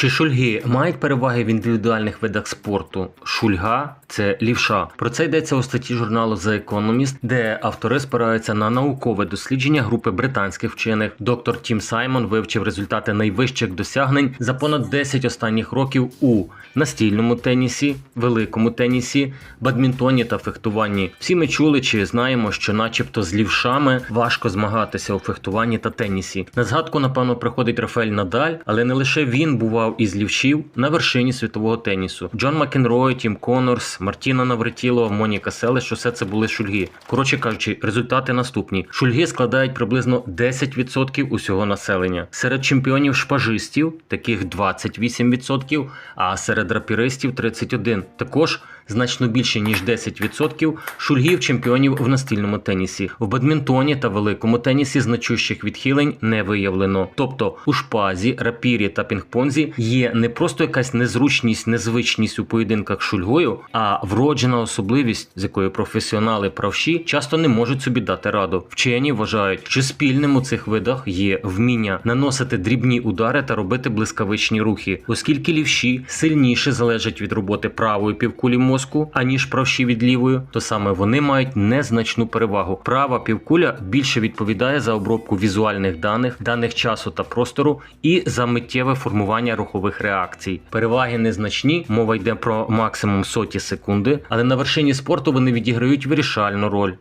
Чи шульги мають переваги в індивідуальних видах спорту? Шульга це лівша. Про це йдеться у статті журналу The Economist, де автори спираються на наукове дослідження групи британських вчених. Доктор Тім Саймон вивчив результати найвищих досягнень за понад 10 останніх років у настільному тенісі, великому тенісі, бадмінтоні та фехтуванні. Всі ми чули чи знаємо, що, начебто, з лівшами важко змагатися у фехтуванні та тенісі. На згадку, напевно, приходить Рафаель Надаль, але не лише він бував із лівшів на вершині світового тенісу. Джон Макенрой, Тім Конорс, Мартіна Навретіло, Моніка Селеш, усе це були шульги. Коротше кажучи, результати наступні: шульги складають приблизно 10% усього населення. Серед чемпіонів шпажистів таких 28%, а серед рапіристів 31%. Також значно більше ніж 10% шульгів чемпіонів в настільному тенісі. В бадмінтоні та великому тенісі значущих відхилень не виявлено. Тобто у шпазі, рапірі та пінг-понзі є не просто якась незручність, незвичність у поєдинках шульгою, а вроджена особливість, з якою професіонали правші часто не можуть собі дати раду. Вчені вважають, що спільним у цих видах є вміння наносити дрібні удари та робити блискавичні рухи, оскільки лівші сильніше залежать від роботи правої півкулі мозку, аніж правші від лівої, то саме вони мають незначну перевагу. Права півкуля більше відповідає за обробку візуальних даних, даних часу та простору і за миттєве формування рухових реакцій. Переваги незначні, мова йде про максимум соті секунди, але на вершині спорту вони відіграють вирішальну роль.